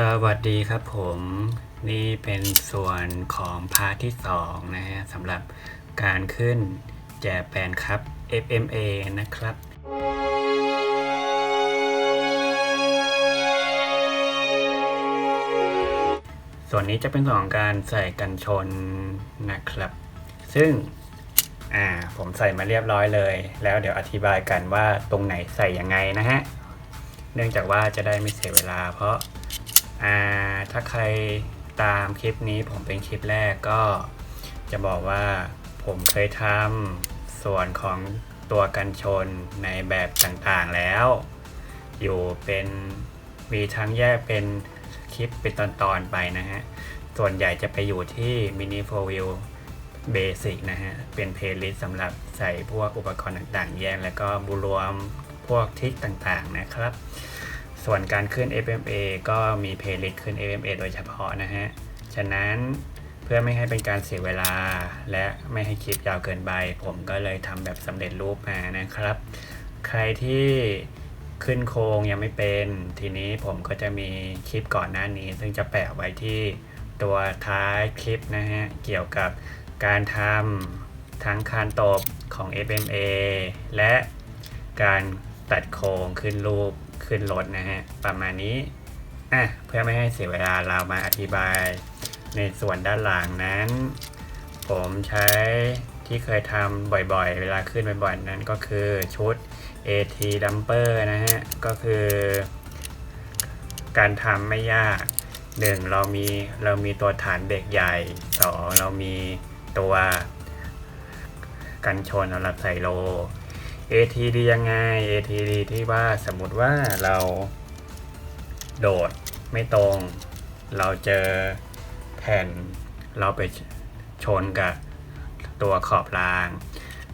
สวัสดีครับผมนี่เป็นส่วนของพาร์ทที่ 2 นะฮะสำหรับการขึ้นแจแปนครับ FMA นะครับ ส่วนนี้จะเป็นส่วนของการใส่กันชนนะครับ ซึ่งอ่าผมใส่มาเรียบร้อยเลย แล้วเดี๋ยวอธิบายกันว่าตรงไหนใส่ยังไงนะฮะ เนื่องจากว่าจะได้ไม่เสียเวลาเพราะ อ่าถ้าใครตามคลิปนี้ผมเป็นคลิปแรกก็จะบอกว่าผมเคยทำส่วนของตัวกันชนในแบบต่างๆแล้ว อยู่เป็นมีทั้งแยกเป็นคลิปเป็นตอนๆไปนะฮะ ส่วนใหญ่จะไปอยู่ที่ Mini 4 Wheel Basic นะฮะ เป็นเพลย์ลิสต์สำหรับใส่พวกอุปกรณ์ต่างๆ แยกแล้วก็บูรวมพวกทริคต่างๆนะครับ ส่วนการขึ้น FMA ก็มีเพลย์ลิสต์ขึ้น FMA โดยเฉพาะนะฮะ ฉะนั้นเพื่อไม่ให้เป็นการเสียเวลา และไม่ให้คลิปยาวเกินไป ผมก็เลยทำแบบสำเร็จรูปมานะครับ ใครที่ขึ้นโครงยังไม่เป็น ทีนี้ผมก็จะมีคลิปก่อนหน้านี้ ซึ่งจะแปะไว้ที่ตัวท้ายคลิปนะฮะ เกี่ยวกับการทำทั้งคานตบของ FMA และการตัดโครงขึ้นรูป ขึ้นรถนะฮะ ประมาณนี้อะเพื่อไม่ให้เสียเวลาเรามาอธิบาย ในส่วนด้านหลังนั้น ผมใช้ที่เคยทำบ่อยๆ เวลาขึ้นบ่อยๆ นั้นก็คือชุด AT Dumper นะฮะ ก็คือ การทำไม่ยากหนึ่งเรามีเรามีตัวฐานเบรกใหญ่สองเรามีตัวกันชนสำหรับใส่โล ATD ยังไง ATD ที่ว่าสมมติว่าเราโดดไม่ตรง เราเจอแผ่น เราไปชนกับตัวขอบราง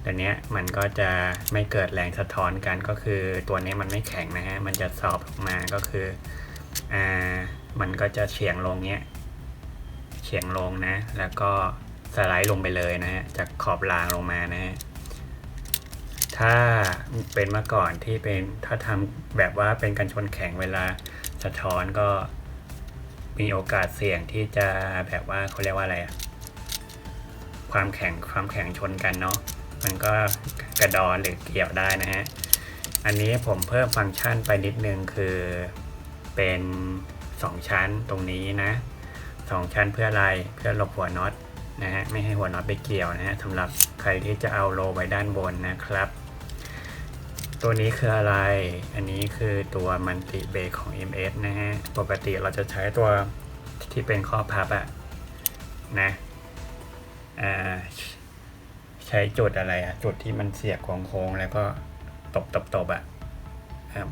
ต่เนี้ยมันก็จะไม่เกิดแรงสะท้อนกันก็คือตัวนี้มันไม่แข็งนะฮะ มันจะสอบออกมาก็คืออ่ามันก็จะเฉียงลงเนี้ยเฉียงลงนะ แล้วก็สไลด์ลงไปเลยนะฮะจากขอบรางลงมานะฮะ ถ้าเป็นเมื่อก่อนที่เป็นถ้าทำแบบว่าเป็นกันชนแข็งเวลาสะท้อนก็มีโอกาสเสี่ยงที่จะแบบว่าเขาเรียกว่าอะไรอะความแข็งความแข็งชนกันเนาะมันก็กระดอนหรือเกี่ยวได้นะฮะ อันนี้ผมเพิ่มฟังก์ชันไปนิดนึงคือเป็น 2 ชั้นตรงนี้นะ 2 ชั้นเพื่ออะไรเพื่อหลบหัวน็อตนะฮะไม่ให้หัวน็อตไปเกี่ยวนะฮะสำหรับใครที่จะเอาโลไว้ด้านบนนะครับ ตัวนี้คืออะไร อันนี้คือตัวมันติเบรกของ MS นะฮะ ปกติเราจะใช้ตัวที่เป็นข้อพับอะนะอ่าใช้จุดอะไรอะจุดที่มันเสียบโค้งๆแล้วก็ตบตบตบอะ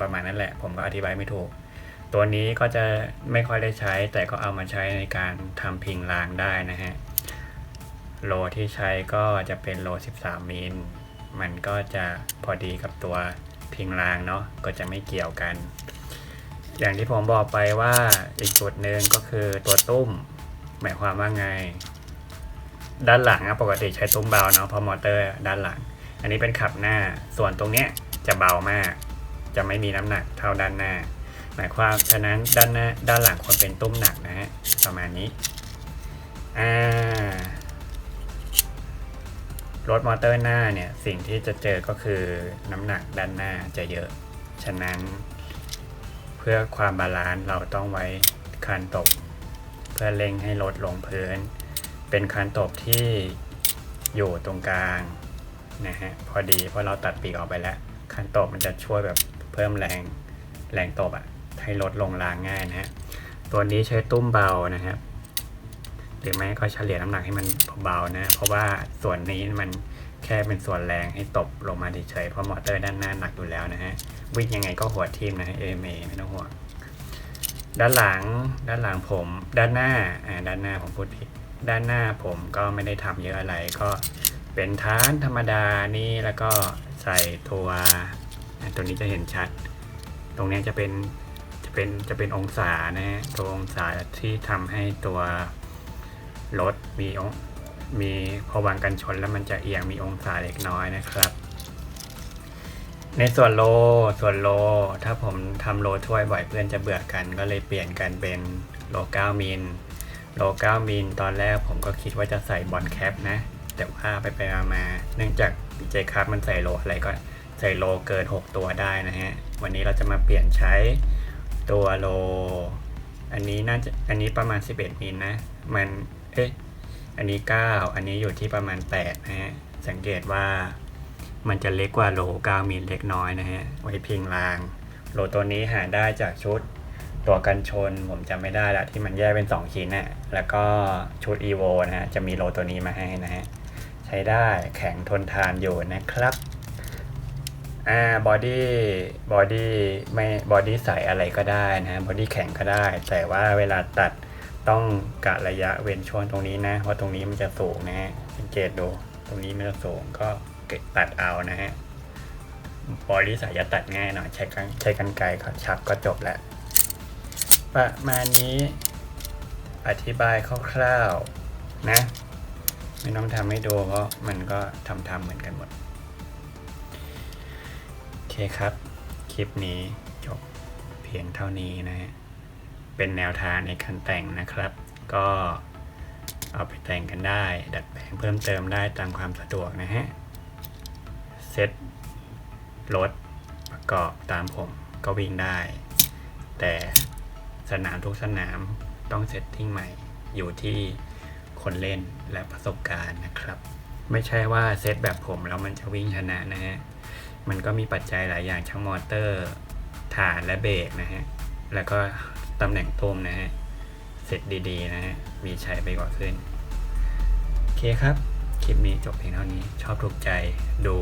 ประมาณนั้นแหละ ผมก็อธิบายไม่ถูก ตัวนี้ก็จะไม่ค่อยได้ใช้ แต่ก็เอามาใช้ในการทำพิงรางได้นะฮะ โลที่ใช้ก็จะเป็นโล 13 มิล มันก็จะพอดีกับตัวพิงรางเนาะก็จะไม่เกี่ยวกัน อย่างที่ผมบอกไปว่าอีกจุดหนึ่งก็คือตัวตุ้ม หมายความว่าไง ด้านหลังอะปกติใช้ตุ้มเบาเนาะพราะมอเตอร์ด้านหลัง อันนี้เป็นขับหน้าส่วนตรงเนี้ยจะเบามาก จะไม่มีน้ำหนักเท่าด้านหน้า หมายความฉะนั้นด้านหน้าด้านหลังควรเป็นตุ้มหนักนะฮะประมาณนี้อ่า รถมอเตอร์หน้าเนี่ยสิ่งที่จะเจอก็คือน้ำหนักด้านหน้าจะเยอะ ฉะนั้น เพื่อความบาลานซ์เราต้องไว้คานตบ เพื่อเล็งให้รถลงพื้น เป็นคานตบที่อยู่ตรงกลางนะฮะพอดีเพราะเราตัดปีกออกไปแล้วคานตบมันจะช่วยแบบเพิ่มแรงแรงตบอะให้รถลงรางง่ายนะฮะตัวนี้ใช้ตุ้มเบานะครับ หรือไม่ก็เฉลี่ยน้ำหนักให้มันเบาๆนะ เพราะว่าส่วนนี้มันแค่เป็นส่วนแรงให้ตบลงมาเฉยๆเพราะมอเตอร์ด้านหน้าหนักอยู่แล้วนะฮะวิ่งยังไงก็หัวทิ่มนะฮะเอเมไม่ต้องห่วงด้านหลังด้านหลังผม ด้านหน้าอ่าด้านหน้าผมพูดผิดด้านหน้าผมก็ไม่ได้ทำเยอะอะไรก็เป็นท้านธรรมดานี่แล้วก็ใส่ตัวตัวนี้จะเห็นชัด ตรงนี้จะเป็นจะเป็นจะเป็นองศานะฮะตัวองศาที่ทำให้ตัว รถมีองมีพอวางกันชนแล้วมันจะเอียงมีองศาเล็กน้อยนะครับ ในส่วนโลส่วนโล ถ้าผมทำโลถ้วยบ่อยเพื่อนจะเบื่อกัน ก็เลยเปลี่ยนกันเป็นโล9มิลโล9มิลตอนแรกผมก็คิดว่าจะใส่บอลแคปนะ แต่ว่าไปไปมา เนื่องจากเจคับมันใส่โลอะไรก็ใส่โลเกิน 6 ตัวได้นะฮะ วันนี้เราจะมาเปลี่ยนใช้ตัวโล อันนี้น่าจะอันนี้ประมาณ 11มิลนะ มัน เอ๊ะอันนี้ 9 อันนี้อยู่ที่ประมาณ8นะฮะสังเกตว่ามันจะเล็กกว่าโล9มิลเล็กน้อยนะฮะไว้พิงราง โลตัวนี้หาได้จากชุดตัวกันชนผมจำไม่ได้ละที่มันแยกเป็น 2 ชิ้นน่ะแล้วก็ชุด EVO นะฮะจะมีโลตัวนี้มาให้นะฮะใช้ได้แข็งทนทานอยู่นะครับอ่าบอดี้บอดี้ไม่บอดี้ใสอะไรก็ได้นะฮะบอดี้แข็งก็ได้ แต่ว่าเวลาตัด ต้องกะระยะเว้นช่วงตรงนี้นะ เพราะตรงนี้มันจะสูงนะฮะสังเกตดู ตรงนี้มันจะสูงก็ตัดเอานะฮะบอดี้ใสจะตัดง่ายหน่อยใช้กันใช้กันไกรก็ชับก็จบแล้ว ประมาณนี้อธิบายคร่าวๆนะ ไม่ต้องทำให้ดูเพราะมันก็ทำทำๆเหมือนกันหมด โอเคครับ คลิปนี้จบเพียงเท่านี้นะฮะ เป็นแนวทางในการแต่งนะครับ ก็เอาไปแต่งกันได้ ดัดแปลงเพิ่มเติมได้ตามความสะดวกนะฮะ เซ็ตรถประกอบตามผมก็วิ่งได้ แต่สนามทุกสนามต้องเซตติ้งใหม่อยู่ที่คนเล่นและประสบการณ์นะครับ ไม่ใช่ว่าเซตแบบผมแล้วมันจะวิ่งชนะนะฮะ มันก็มีปัจจัยหลายอย่างทั้งมอเตอร์ฐานและเบรกนะฮะ แล้วก็ ตำแหน่งตุ้มนะฮะ เสร็จดีๆนะฮะ มีใช้ไปกว่าขึ้น โอเคครับ คลิปนี้จบเพียงเท่านี้ ชอบถูกใจดู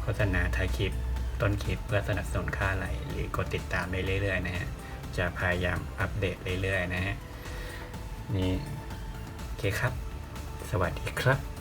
โฆษณาท้ายคลิป ต้นคลิปเพื่อสนับสนุนค่าไหลหรือกดติดตามได้เรื่อยๆนะฮะ จะพยายามอัปเดตเรื่อยๆนะฮะ นี่ โอเคครับ สวัสดีครับ